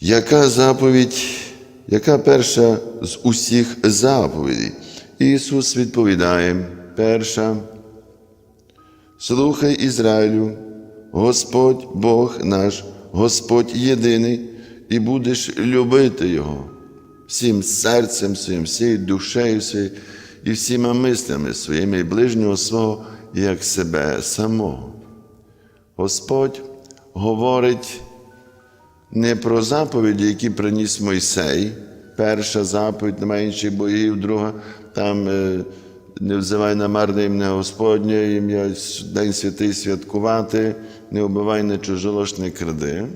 Яка заповідь, яка перша з усіх заповідей? Ісус відповідає, перша. Слухай Ізраїлю, Господь Бог наш, Господь єдиний, і будеш любити Його всім серцем своїм, всією душею своєю і всіма мислями своїми і ближнього свого, як себе самого. Господь говорить не про заповіді, які приніс Мойсей. Перша заповідь немає інших богів, друга там е, не взивай на марне ім'я Господнє, ім'я День святий святкувати, не вбивай на чужолош, не кради.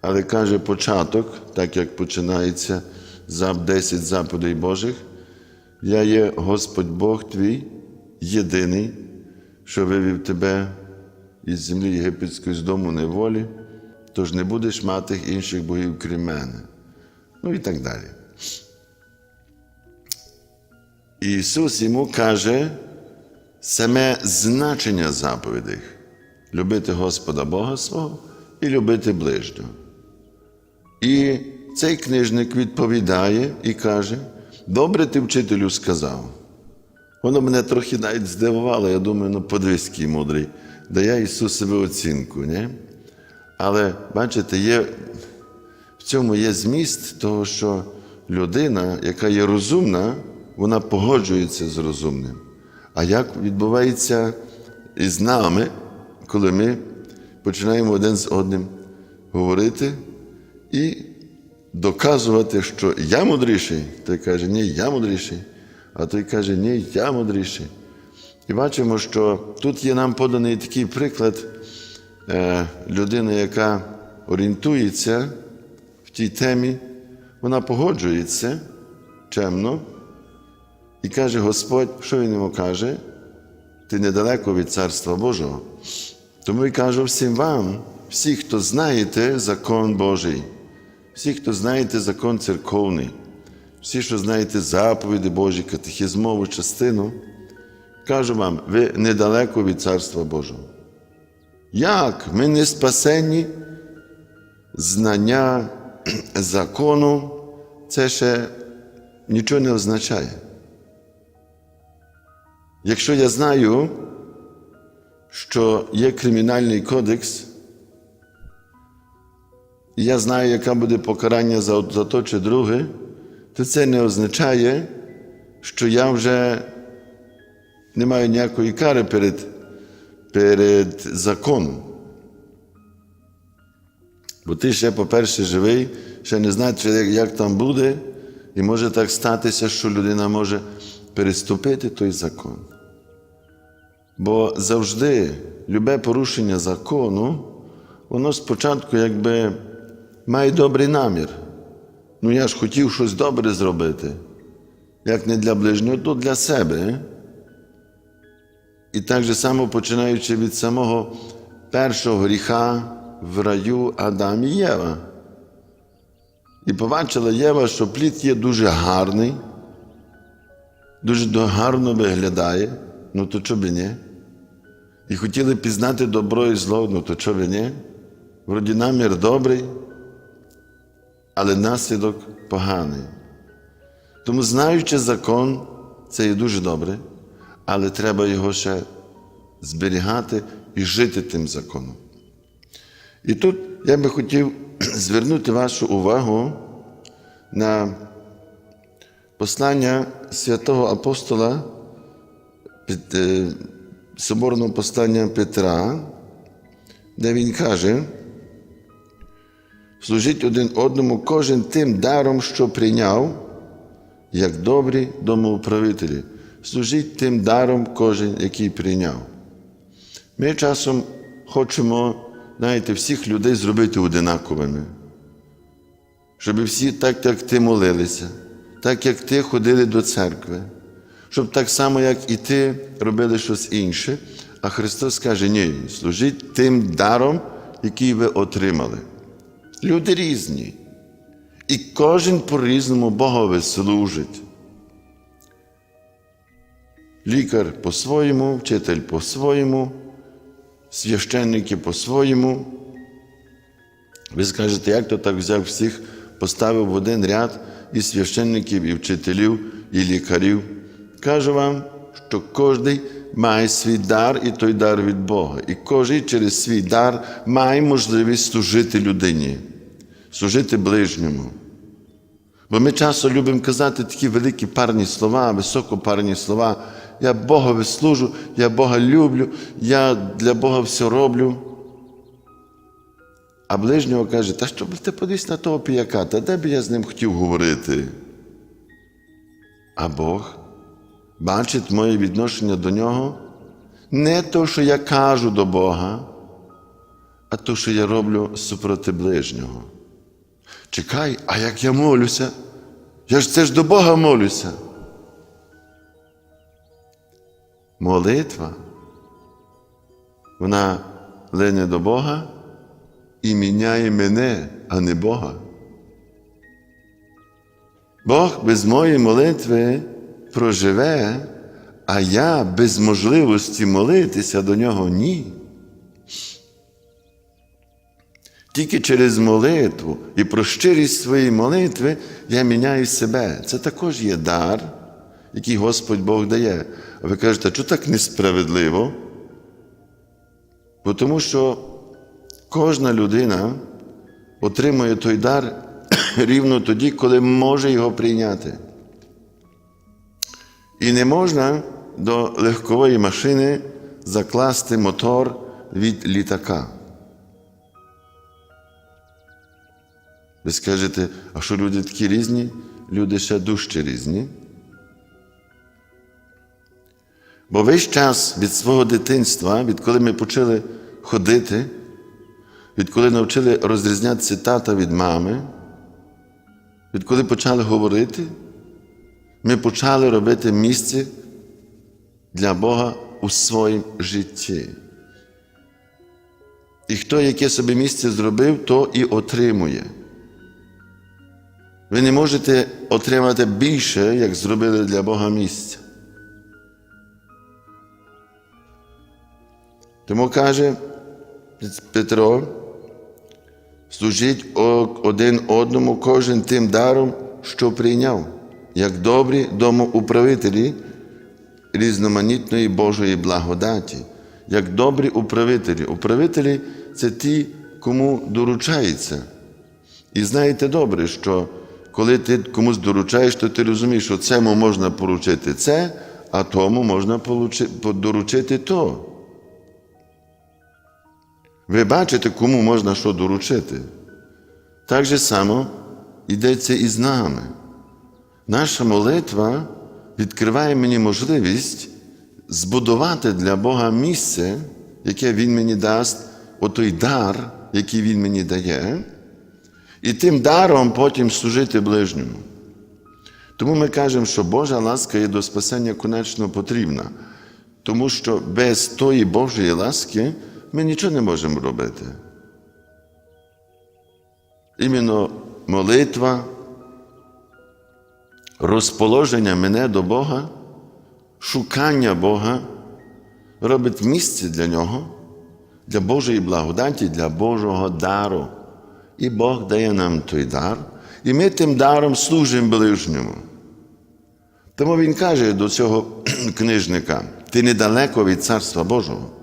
Але каже початок, так як починається за 10 заповідей Божих, я є Господь Бог твій, єдиний, що вивів тебе із землі єгипетської з дому неволі, тож не будеш мати інших богів крім мене. Ну і так далі. Ісус йому каже саме значення заповідей любити Господа Бога свого і любити ближнього. І цей книжник відповідає і каже: добре ти вчителю сказав. Воно мене трохи навіть здивувало, я думаю, ну подивись, який мудрий, дає Ісусові оцінку. Ні? Але бачите, є, в цьому є зміст того, що людина, яка є розумна, вона погоджується з розумним. А як відбувається із нами, коли ми починаємо один з одним говорити і доказувати, що я мудріший, той каже, ні, я мудріший, а той каже, ні, я мудріший. І бачимо, що тут є нам поданий такий приклад е, людини, яка орієнтується в тій темі, вона погоджується чемно і каже Господь, що він йому каже? Ти недалеко від Царства Божого. Тому і кажу всім вам, всі, хто знаєте закон Божий, всі, хто знаєте закон церковний, всі, що знаєте заповіді Божі, катехізмову частину, кажу вам, ви недалеко від Царства Божого. Як ми не спасені? Знання закону це ще нічого не означає. Якщо я знаю, що є кримінальний кодекс, і я знаю, яке буде покарання за, то чи друге, то це не означає, що я вже не маю ніякої кари перед, перед законом. Бо ти ще, по-перше, живий, ще не знаєш, як, там буде, і може так статися, що людина може переступити той закон. Бо завжди любе порушення закону, воно спочатку якби має добрий намір. Ну я ж хотів щось добре зробити. Як не для ближнього, то для себе. І так же само починаючи від самого першого гріха в раю Адам і Єва. І побачила Єва, що плід є дуже гарний, дуже гарно виглядає, ну то чого би ні? І хотіли пізнати добро і зло, ну то чого би ні? Вроді намір добрий, але наслідок поганий. Тому, знаючи закон, це є дуже добре, але треба його ще зберігати і жити тим законом. І тут я би хотів звернути вашу увагу на послання святого апостола, е, соборного послання Петра, де він каже, служіть один одному кожен тим даром, що прийняв, як добрі домоуправителі. Служіть тим даром кожен, який прийняв. Ми часом хочемо, знаєте, всіх людей зробити одинаковими. Щоб всі так, як ти молилися, так, як ти ходили до церкви, щоб так само, як і ти, робили щось інше. А Христос каже, ні, служіть тим даром, який ви отримали. Люди різні. І кожен по-різному Богові служить. Лікар по-своєму, вчитель по-своєму, священники по-своєму. Ви скажете, як то так взяв всіх, поставив в один ряд і священників, і вчителів, і лікарів. Кажу вам, що кожен має свій дар і той дар від Бога. І кожен через свій дар має можливість служити людині, служити ближньому. Бо ми часто любимо казати такі великі парні слова, високопарні слова. Я Богові служу, я Бога люблю, я для Бога все роблю. А ближнього каже, та що б ти подивись на того піяка, та де б я з ним хотів говорити? А Бог бачить моє відношення до нього не то, що я кажу до Бога, а то, що я роблю супроти ближнього. Чекай, а як я молюся? Я ж це ж до Бога молюся. Молитва, вона лине до Бога і міняє мене, а не Бога. Бог без моєї молитви проживе, а я без можливості молитися до нього ні. Тільки через молитву і про щирість своєї молитви я міняю себе. Це також є дар, який Господь Бог дає. А ви кажете, що так несправедливо? Бо Тому що кожна людина отримує той дар рівно тоді, коли може його прийняти. І не можна до легкової машини закласти мотор від літака. Ви скажете, а що люди такі різні? Люди ще дужче різні. Бо весь час від свого дитинства, відколи ми почали ходити, відколи навчили розрізняти цитата від мами, відколи почали говорити, ми почали робити місце для Бога у своїм житті. І хто яке собі місце зробив, то і отримує. Ви не можете отримати більше, як зробили для Бога місця. Тому каже Петро, служіть один одному кожен тим даром, що прийняв, як добрі домоуправителі різноманітної Божої благодаті, як добрі управителі. Управителі це ті, кому доручається. І знаєте добре, що коли ти комусь доручаєш, то ти розумієш, що цьому можна поручити це, а тому можна доручити то. Ви бачите, кому можна що доручити. Так же само йдеться і з нами. Наша молитва відкриває мені можливість збудувати для Бога місце, яке Він мені дасть, отой дар, який Він мені дає, і тим даром потім служити ближньому. Тому ми кажемо, що Божа ласка є до спасення конечно потрібна, тому що без тої Божої ласки ми нічого не можемо робити. Іменно молитва, розположення мене до Бога, шукання Бога робить місце для Нього, для Божої благодаті, для Божого дару. І Бог дає нам той дар, і ми тим даром служимо ближньому. Тому Він каже до цього книжника: ти недалеко від Царства Божого.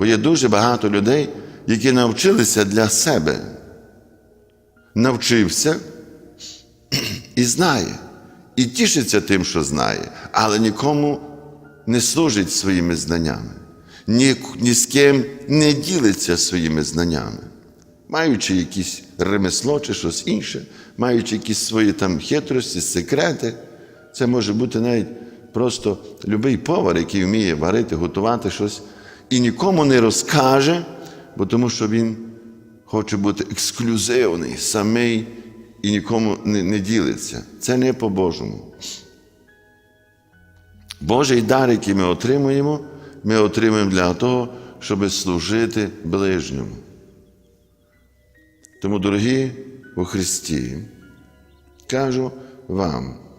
Бо є дуже багато людей, які навчилися для себе. Навчився і знає, і тішиться тим, що знає, але нікому не служить своїми знаннями, ні, ні з ким не ділиться своїми знаннями, маючи якісь ремесло чи щось інше, маючи якісь свої там хитрості, секрети. Це може бути навіть просто любий повар, який вміє варити, готувати щось і нікому не розкаже, бо тому що він хоче бути ексклюзивний, самий і нікому не, не ділиться. Це не по-божому. Божий дар, який ми отримуємо, ми отримуємо для того, щоб служити ближньому. Тому, дорогі у Христі, кажу вам.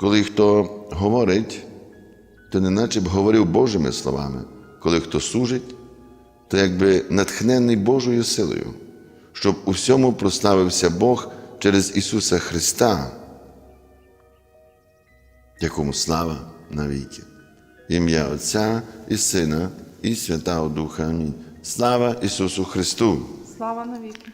Коли хто говорить, то неначе б говорив Божими словами, коли хто служить, то якби натхнений Божою силою, щоб у всьому прославився Бог через Ісуса Христа, якому слава навіки. Ім'я Отця і Сина, і Святого Духа. Амінь. Слава Ісусу Христу! Слава навіки.